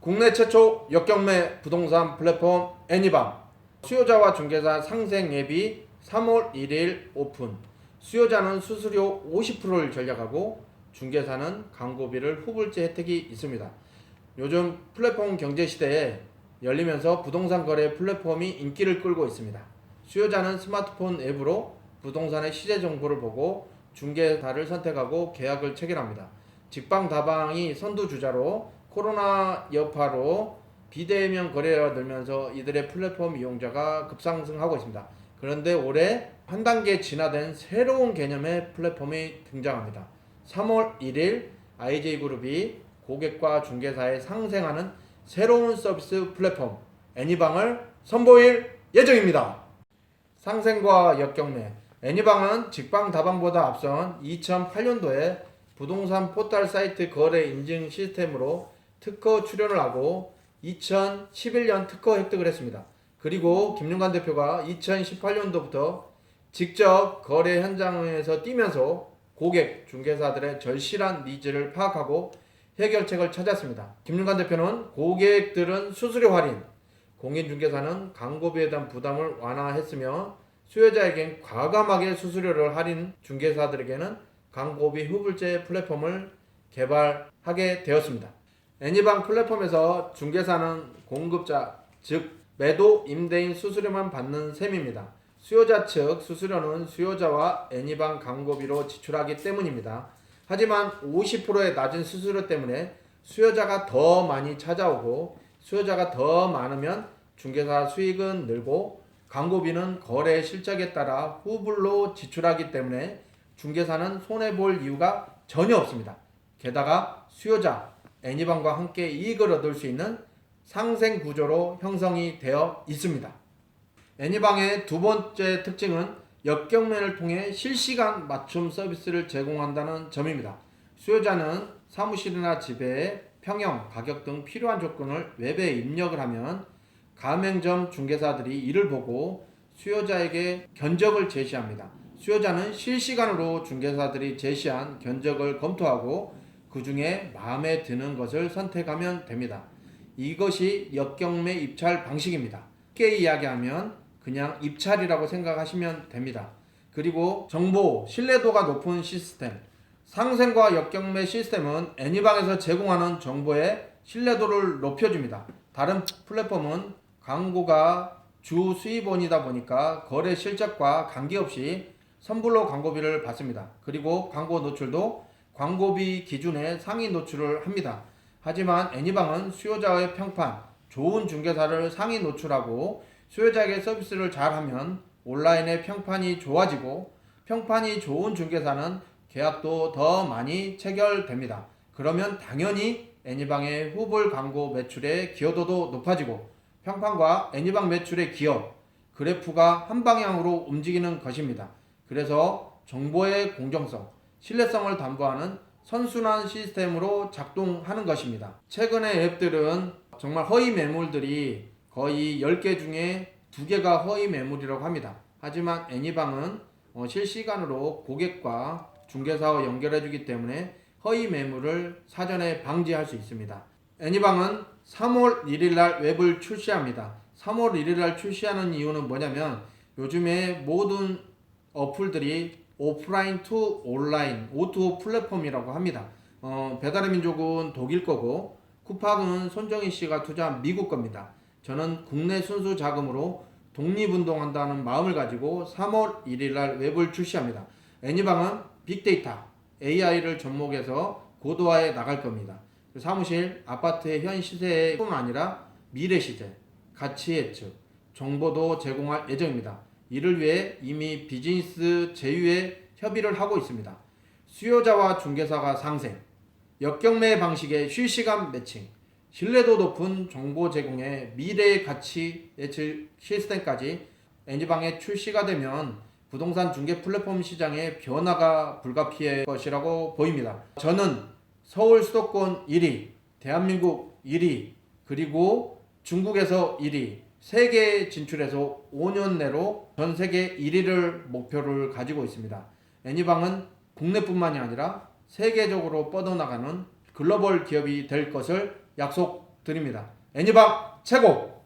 국내 최초 역경매 부동산 플랫폼 애니방 수요자와 중개사 상생 예비 3월 1일 오픈 수요자는 수수료 50%를 전략하고 중개사는 광고비를 후불제 혜택이 있습니다. 요즘 플랫폼 경제 시대에 열리면서 부동산 거래 플랫폼이 인기를 끌고 있습니다. 수요자는 스마트폰 앱으로 부동산의 시세 정보를 보고 중개사를 선택하고 계약을 체결합니다. 직방다방이 선두주자로 코로나 여파로 비대면 거래가 늘면서 이들의 플랫폼 이용자가 급상승하고 있습니다. 그런데 올해 한 단계 진화된 새로운 개념의 플랫폼이 등장합니다. 3월 1일 IJ그룹이 고객과 중개사에 상생하는 새로운 서비스 플랫폼 애니방을 선보일 예정입니다. 상생과 역경매 애니방은 직방다방보다 앞선 2008년도에 부동산 포털 사이트 거래 인증 시스템으로 특허 출연을 하고 2011년 특허 획득을 했습니다. 그리고 김윤관 대표가 2018년도부터 직접 거래 현장에서 뛰면서 고객, 중개사들의 절실한 니즈를 파악하고 해결책을 찾았습니다. 김윤관 대표는 고객들은 수수료 할인, 공인중개사는 광고비에 대한 부담을 완화했으며 수요자에겐 과감하게 수수료를 할인, 중개사들에게는 광고비 후불제 플랫폼을 개발하게 되었습니다. 애니방 플랫폼에서 중개사는 공급자, 즉 매도 임대인 수수료만 받는 셈입니다. 수요자 측 수수료는 수요자와 애니방 광고비로 지출하기 때문입니다. 하지만 50%의 낮은 수수료 때문에 수요자가 더 많이 찾아오고 수요자가 더 많으면 중개사 수익은 늘고 광고비는 거래 실적에 따라 후불로 지출하기 때문에 중개사는 손해 볼 이유가 전혀 없습니다. 게다가 수요자 애니방과 함께 이익을 얻을 수 있는 상생 구조로 형성이 되어 있습니다. 애니방의 두 번째 특징은 역경면을 통해 실시간 맞춤 서비스를 제공한다는 점입니다. 수요자는 사무실이나 집에 평형, 가격 등 필요한 조건을 웹에 입력을 하면 가맹점 중개사들이 이를 보고 수요자에게 견적을 제시합니다. 수요자는 실시간으로 중개사들이 제시한 견적을 검토하고 그 중에 마음에 드는 것을 선택하면 됩니다. 이것이 역경매 입찰 방식입니다. 쉽게 이야기하면 그냥 입찰이라고 생각하시면 됩니다. 그리고 정보 신뢰도가 높은 시스템 상생과 역경매 시스템은 애니방에서 제공하는 정보의 신뢰도를 높여줍니다. 다른 플랫폼은 광고가 주 수입원이다 보니까 거래 실적과 관계없이 선불로 광고비를 받습니다. 그리고 광고 노출도 광고비 기준의 상위 노출을 합니다. 하지만 애니방은 수요자의 평판, 좋은 중개사를 상위 노출하고 수요자에게 서비스를 잘하면 온라인의 평판이 좋아지고 평판이 좋은 중개사는 계약도 더 많이 체결됩니다. 그러면 당연히 애니방의 후불 광고 매출의 기여도도 높아지고 평판과 애니방 매출의 기여 그래프가 한 방향으로 움직이는 것입니다. 그래서 정보의 공정성, 신뢰성을 담보하는 선순환 시스템으로 작동하는 것입니다. 최근의 앱들은 정말 허위 매물들이 거의 10개 중에 2개가 허위 매물이라고 합니다. 하지만 애니방은 어, 실시간으로 고객과 중개사와 연결해주기 때문에 허위 매물을 사전에 방지할 수 있습니다. 애니방은 3월 1일 날 웹을 출시합니다. 3월 1일 날 출시하는 이유는 뭐냐면 요즘에 모든 어플들이 오프라인 투 온라인 O2O 플랫폼이라고 합니다. 어, 배달의 민족은 독일 거고 쿠팡은 손정희 씨가 투자한 미국 겁니다. 저는 국내 순수 자금으로 독립운동한다는 마음을 가지고 3월 1일 날 웹을 출시합니다. 애니방은 빅데이터, AI를 접목해서 고도화해 나갈 겁니다. 사무실, 아파트의 현 시세뿐 아니라 미래 시세, 가치 예측, 정보도 제공할 예정입니다. 이를 위해 이미 비즈니스 제휴에 협의를 하고 있습니다. 수요자와 중개사가 상생, 역경매 방식의 실시간 매칭, 신뢰도 높은 정보 제공에 미래의 가치 예측 시스템까지 애니방에 출시가 되면 부동산 중개 플랫폼 시장의 변화가 불가피할 것이라고 보입니다. 저는 서울 수도권 1위, 대한민국 1위, 그리고 중국에서 1위, 세계 진출해서 5년 내로 전 세계 1위를 목표를 가지고 있습니다. 애니방은 국내뿐만이 아니라 세계적으로 뻗어나가는 글로벌 기업이 될 것을 약속드립니다. 드립니다. 애니방 최고!